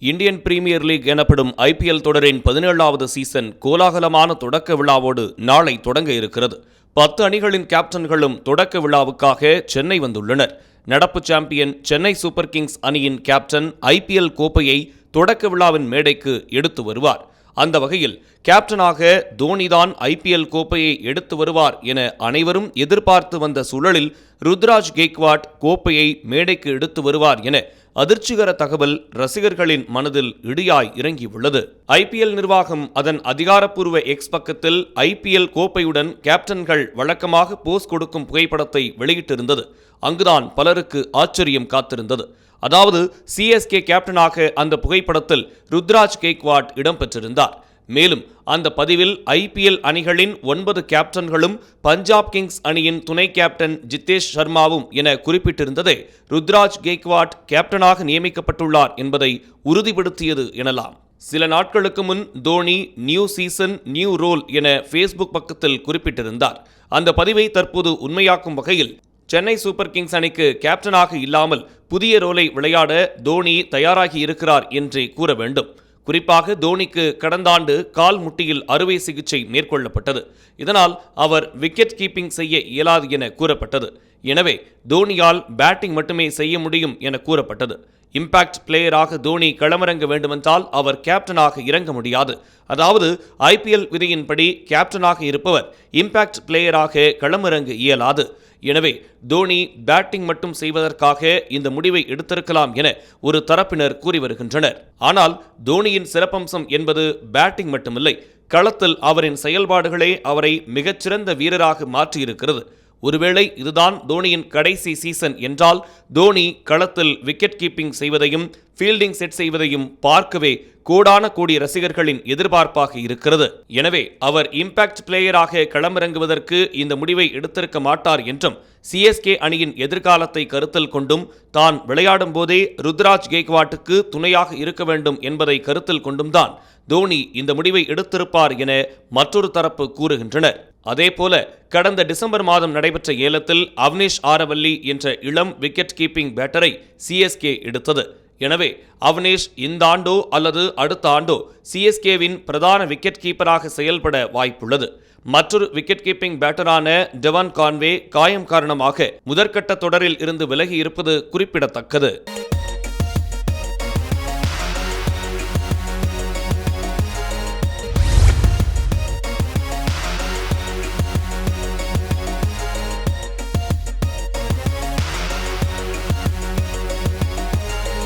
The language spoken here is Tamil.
இந்தியன் பிரீமியர் லீக் எனப்படும் ஐபிஎல் தொடரின் பதினேழாவது சீசன் கோலாகலமான தொடக்க விழாவோடு நாளை தொடங்க இருக்கிறது. பத்து அணிகளின் கேப்டன்களும் தொடக்க விழாவுக்காக சென்னை வந்துள்ளனர். நடப்பு சாம்பியன் சென்னை சூப்பர் கிங்ஸ் அணியின் கேப்டன் ஐபிஎல் கோப்பையை தொடக்க விழாவின் மேடைக்கு எடுத்து வருவார். அந்த வகையில் கேப்டனாக தோனிதான் ஐபிஎல் கோப்பையை எடுத்து வருவார் என அனைவரும் எதிர்பார்த்து வந்த சூழலில் ருத்ராஜ் கெய்க்வாட் கோப்பையை மேடைக்கு எடுத்து வருவார் என அதிர்ச்சிகர தகவல் ரசிகர்களின் மனதில் இடியாய் இறங்கியுள்ளது. ஐபிஎல் நிர்வாகம் அதன் அதிகாரப்பூர்வ எக்ஸ் பக்கத்தில் ஐபிஎல் கோப்பையுடன் கேப்டன்கள் வழக்கமாக போஸ் கொடுக்கும் புகைப்படத்தை வெளியிட்டிருந்தது. அங்குதான் பலருக்கு ஆச்சரியம் காத்திருந்தது. அதாவது சிஎஸ்கே கேப்டனாக அந்த புகைப்படத்தில் ருத்ராஜ் கேக்வாட் இடம்பெற்றிருந்தார். மேலும் அந்த பதிவில் ஐபிஎல் அணிகளின் ஒன்பது கேப்டன்களும் பஞ்சாப் கிங்ஸ் அணியின் துணை கேப்டன் ஜித்தேஷ் சர்மாவும் என குறிப்பிட்டிருந்ததே ருத்ராஜ் கெய்க்வாட் கேப்டனாக நியமிக்கப்பட்டுள்ளார் என்பதை உறுதிப்படுத்தியது எனலாம். சில நாட்களுக்கு முன் Dhoni new season new role என ஃபேஸ்புக் பக்கத்தில் குறிப்பிட்டிருந்தார். அந்த பதிவை தற்போது உண்மையாக்கும் வகையில் சென்னை சூப்பர் கிங்ஸ் அணிக்கு கேப்டனாக இல்லாமல் புதிய ரோலை விளையாட தோனி தயாராகி இருக்கிறார் என்றே கூற வேண்டும். குறிப்பாக தோனிக்கு கடந்த ஆண்டு கால் முட்டியில் அறுவை சிகிச்சை மேற்கொள்ளப்பட்டது. இதனால் அவர் விக்கெட் கீப்பிங் செய்ய இயலாது என கூறப்பட்டது. எனவே தோனியால் பேட்டிங் மட்டுமே செய்ய முடியும் என கூறப்பட்டது. இம்பாக்ட் பிளேயராக தோனி களமிறங்க வேண்டுமென்றால் அவர் கேப்டனாக இறங்க முடியாது. அதாவது ஐபிஎல் விதியின்படி கேப்டனாக இருப்பவர் இம்பாக்ட் பிளேயராக களமிறங்க இயலாது. எனவே தோனி பேட்டிங் மட்டும் செய்வதற்காக இந்த முடிவை எடுத்திருக்கலாம் என ஒரு தரப்பினர் கூறி வருகின்றனர். ஆனால் தோனியின் சிறப்பம்சம் என்பது பேட்டிங் மட்டுமில்லை. களத்தில் அவரின் செயல்பாடுகளே அவரை மிகச்சிறந்த வீரராக மாற்றியிருக்கிறது. ஒருவேளை இதுதான் தோனியின் கடைசி சீசன் என்றால் தோனி களத்தில் விக்கெட் கீப்பிங் செய்வதையும் ஃபீல்டிங் செட் செய்வதையும் பார்க்கவே கோடான கோடி ரசிகர்களின் எதிர்பார்ப்பாக இருக்கிறது. எனவே அவர் இம்பாக்ட் பிளேயராக களமிறங்குவதற்கு இந்த முடிவை எடுத்திருக்க மாட்டார் என்றும் சிஎஸ்கே அணியின் எதிர்காலத்தை கருத்தில் கொண்டும் தான் விளையாடும் போதே ருத்ராஜ் கெய்க்வாட்டுக்கு துணையாக இருக்க வேண்டும் என்பதை கருத்தில் கொண்டும் தான் தோனி இந்த முடிவை எடுத்திருப்பார் என மற்றொரு தரப்பு கூறுகின்றனர். அதேபோல கடந்த டிசம்பர் மாதம் நடைபெற்ற ஏலத்தில் அவ்னேஷ் ஆரவல்லி என்ற இளம் விக்கெட் கீப்பிங் பேட்டரை சிஎஸ்கே எடுத்தது. எனவே அவனேஷ் இந்த ஆண்டோ அல்லது அடுத்த ஆண்டோ சிஎஸ்கேவின் பிரதான விக்கெட் கீப்பராக செயல்பட வாய்ப்புள்ளது. மற்றொரு விக்கெட் கீப்பிங் பேட்டரான டெவான் கான்வே காயம் காரணமாக முதற்கட்ட தொடரில் இருந்து விலகி இருப்பது குறிப்பிடத்தக்கது.